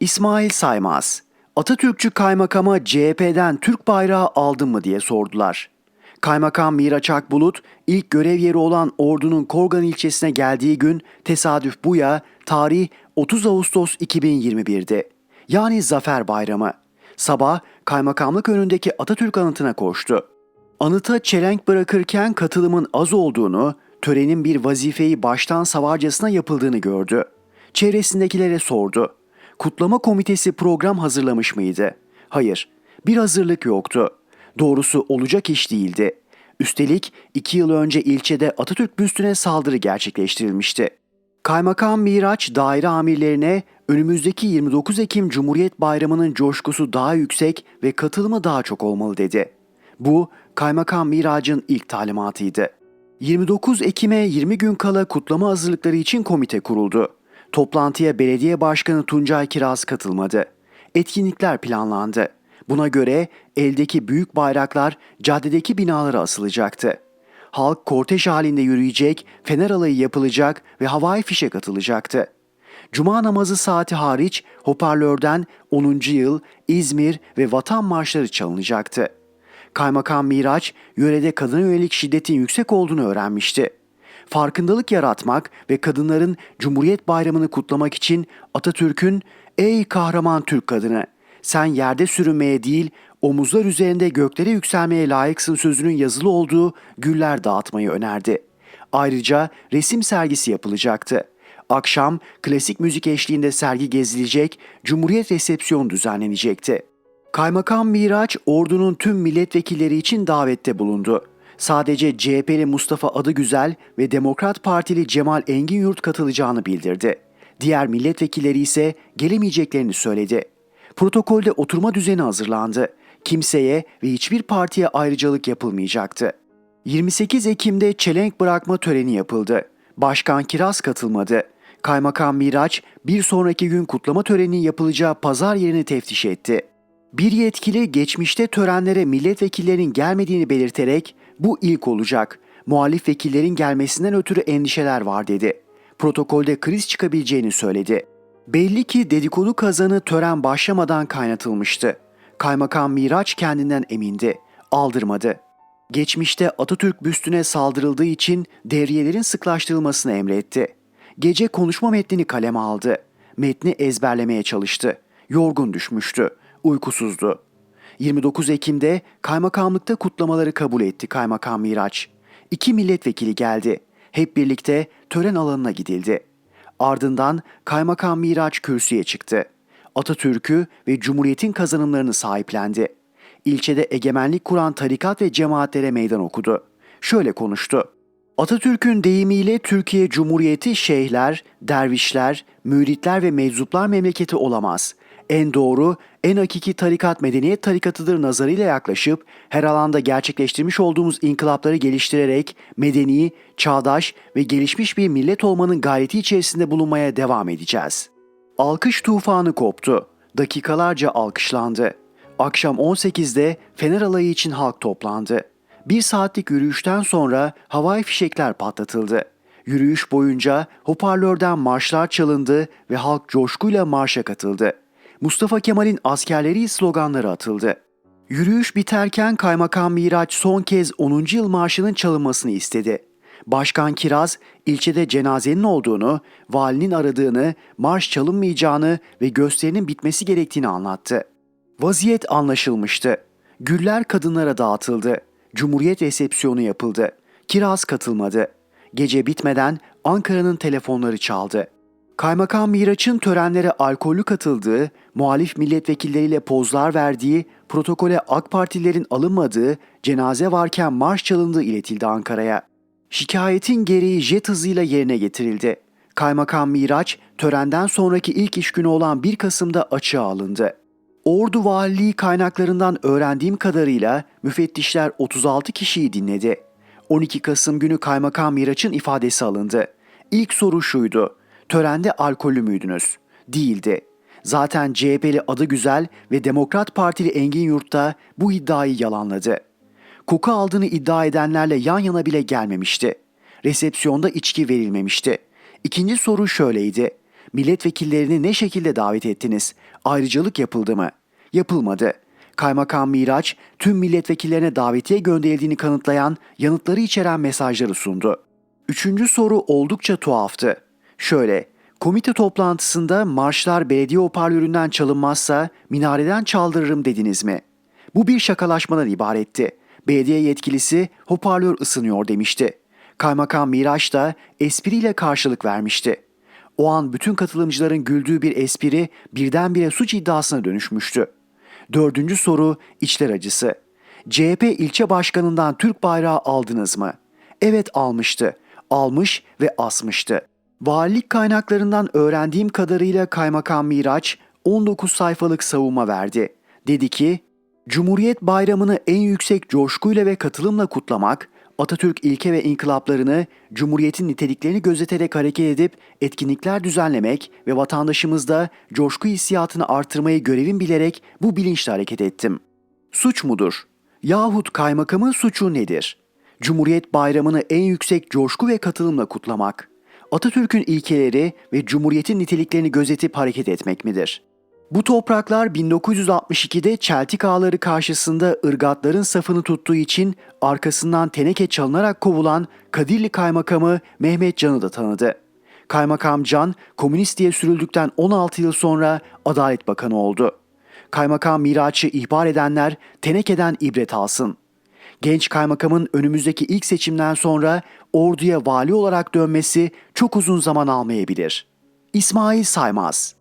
İsmail Saymaz, Atatürkçü kaymakama CHP'den Türk bayrağı aldın mı diye sordular. Kaymakam Miraç Akbulut ilk görev yeri olan Ordu'nun Korgan ilçesine geldiği gün tesadüf bu ya tarih 30 Ağustos 2021'di. Yani Zafer Bayramı. Sabah kaymakamlık önündeki Atatürk anıtına koştu. Anıta çelenk bırakırken katılımın az olduğunu, törenin bir vazifeyi baştan savarcasına yapıldığını gördü. Çevresindekilere sordu. Kutlama komitesi program hazırlamış mıydı? Hayır, bir hazırlık yoktu. Doğrusu olacak iş değildi. Üstelik iki yıl önce ilçede Atatürk büstüne saldırı gerçekleştirilmişti. Kaymakam Miraç daire amirlerine önümüzdeki 29 Ekim Cumhuriyet Bayramı'nın coşkusu daha yüksek ve katılımı daha çok olmalı dedi. Bu Kaymakam Miraç'ın ilk talimatıydı. 29 Ekim'e 20 gün kala kutlama hazırlıkları için komite kuruldu. Toplantıya belediye başkanı Tuncay Kiraz katılmadı. Etkinlikler planlandı. Buna göre eldeki büyük bayraklar caddedeki binalara asılacaktı. Halk kortej halinde yürüyecek, fener alayı yapılacak ve havai fişek atılacaktı. Cuma namazı saati hariç hoparlörden 10. yıl İzmir ve vatan marşları çalınacaktı. Kaymakam Miraç yörede kadına yönelik şiddetin yüksek olduğunu öğrenmişti. Farkındalık yaratmak ve kadınların Cumhuriyet Bayramı'nı kutlamak için Atatürk'ün "Ey kahraman Türk kadını, sen yerde sürünmeye değil, omuzlar üzerinde göklere yükselmeye layıksın" sözünün yazılı olduğu güller dağıtmayı önerdi. Ayrıca resim sergisi yapılacaktı. Akşam klasik müzik eşliğinde sergi gezilecek, Cumhuriyet resepsiyonu düzenlenecekti. Kaymakam Miraç, ordunun tüm milletvekilleri için davette bulundu. Sadece CHP'li Mustafa Adıgüzel ve Demokrat Partili Cemal Enginyurt katılacağını bildirdi. Diğer milletvekilleri ise gelemeyeceklerini söyledi. Protokolde oturma düzeni hazırlandı. Kimseye ve hiçbir partiye ayrıcalık yapılmayacaktı. 28 Ekim'de çelenk bırakma töreni yapıldı. Başkan Kiraz katılmadı. Kaymakam Miraç bir sonraki gün kutlama töreninin yapılacağı pazar yerini teftiş etti. Bir yetkili geçmişte törenlere milletvekillerinin gelmediğini belirterek bu ilk olacak. Muhalif vekillerin gelmesinden ötürü endişeler var dedi. Protokolde kriz çıkabileceğini söyledi. Belli ki dedikodu kazanı tören başlamadan kaynatılmıştı. Kaymakam Miraç kendinden emindi. Aldırmadı. Geçmişte Atatürk büstüne saldırıldığı için devriyelerin sıklaştırılmasını emretti. Gece konuşma metnini kaleme aldı. Metni ezberlemeye çalıştı. Yorgun düşmüştü. Uykusuzdu. 29 Ekim'de kaymakamlıkta kutlamaları kabul etti Kaymakam Miraç. İki milletvekili geldi. Hep birlikte tören alanına gidildi. Ardından Kaymakam Miraç kürsüye çıktı. Atatürk'ü ve Cumhuriyet'in kazanımlarını sahiplendi. İlçede egemenlik kuran tarikat ve cemaatlere meydan okudu. Şöyle konuştu. Atatürk'ün deyimiyle Türkiye Cumhuriyeti şeyhler, dervişler, müritler ve meczuplar memleketi olamaz. En doğru, en hakiki tarikat medeniyet tarikatıdır nazarıyla yaklaşıp her alanda gerçekleştirmiş olduğumuz inkılapları geliştirerek medeni, çağdaş ve gelişmiş bir millet olmanın gayreti içerisinde bulunmaya devam edeceğiz. Alkış tufanı koptu. Dakikalarca alkışlandı. Akşam 18'de Fener Alayı için halk toplandı. Bir saatlik yürüyüşten sonra havai fişekler patlatıldı. Yürüyüş boyunca hoparlörden marşlar çalındı ve halk coşkuyla marşa katıldı. Mustafa Kemal'in askerleri sloganları atıldı. Yürüyüş biterken Kaymakam Miraç son kez 10. yıl marşının çalınmasını istedi. Başkan Kiraz ilçede cenazenin olduğunu, valinin aradığını, marş çalınmayacağını ve gösterinin bitmesi gerektiğini anlattı. Vaziyet anlaşılmıştı. Güller kadınlara dağıtıldı. Cumhuriyet resepsiyonu yapıldı. Kiraz katılmadı. Gece bitmeden Ankara'nın telefonları çaldı. Kaymakam Miraç'ın törenlere alkollü katıldığı, muhalif milletvekilleriyle pozlar verdiği, protokole AK Partililerin alınmadığı, cenaze varken marş çalındığı iletildi Ankara'ya. Şikayetin gereği jet hızıyla yerine getirildi. Kaymakam Miraç, törenden sonraki ilk iş günü olan 1 Kasım'da açığa alındı. Ordu Valiliği kaynaklarından öğrendiğim kadarıyla müfettişler 36 kişiyi dinledi. 12 Kasım günü Kaymakam Miraç'ın ifadesi alındı. İlk soru şuydu. Törende alkollü müydünüz? Değildi. Zaten CHP'li adı güzel ve Demokrat Partili Engin Yurt'ta bu iddiayı yalanladı. Koku aldığını iddia edenlerle yan yana bile gelmemişti. Resepsiyonda içki verilmemişti. İkinci soru şöyleydi. Milletvekillerini ne şekilde davet ettiniz? Ayrıcalık yapıldı mı? Yapılmadı. Kaymakam Miraç tüm milletvekillerine davetiye gönderildiğini kanıtlayan yanıtları içeren mesajları sundu. Üçüncü soru oldukça tuhaftı. Şöyle, komite toplantısında marşlar belediye hoparlöründen çalınmazsa minareden çaldırırım dediniz mi? Bu bir şakalaşmadan ibaretti. Belediye yetkilisi hoparlör ısınıyor demişti. Kaymakam Miraç da espriyle karşılık vermişti. O an bütün katılımcıların güldüğü bir espri birdenbire suç iddiasına dönüşmüştü. Dördüncü soru içler acısı. CHP ilçe başkanından Türk bayrağı aldınız mı? Evet almıştı. Almış ve asmıştı. Valilik kaynaklarından öğrendiğim kadarıyla Kaymakam Miraç 19 sayfalık savunma verdi. Dedi ki, Cumhuriyet Bayramı'nı en yüksek coşkuyla ve katılımla kutlamak, Atatürk ilke ve inkılaplarını, Cumhuriyet'in niteliklerini gözeterek hareket edip etkinlikler düzenlemek ve vatandaşımızda coşku hissiyatını artırmayı görevim bilerek bu bilinçle hareket ettim. Suç mudur? Yahut kaymakamın suçu nedir? Cumhuriyet Bayramı'nı en yüksek coşku ve katılımla kutlamak. Atatürk'ün ilkeleri ve Cumhuriyet'in niteliklerini gözetip hareket etmek midir? Bu topraklar 1962'de Çeltik ağları karşısında ırgatların safını tuttuğu için arkasından teneke çalınarak kovulan Kadirli Kaymakamı Mehmet Can'ı da tanıdı. Kaymakam Can, komünist diye sürüldükten 16 yıl sonra Adalet Bakanı oldu. Kaymakam Miraç'ı ihbar edenler tenekeden ibret alsın. Genç kaymakamın önümüzdeki ilk seçimden sonra orduya vali olarak dönmesi çok uzun zaman almayabilir. İsmail Saymaz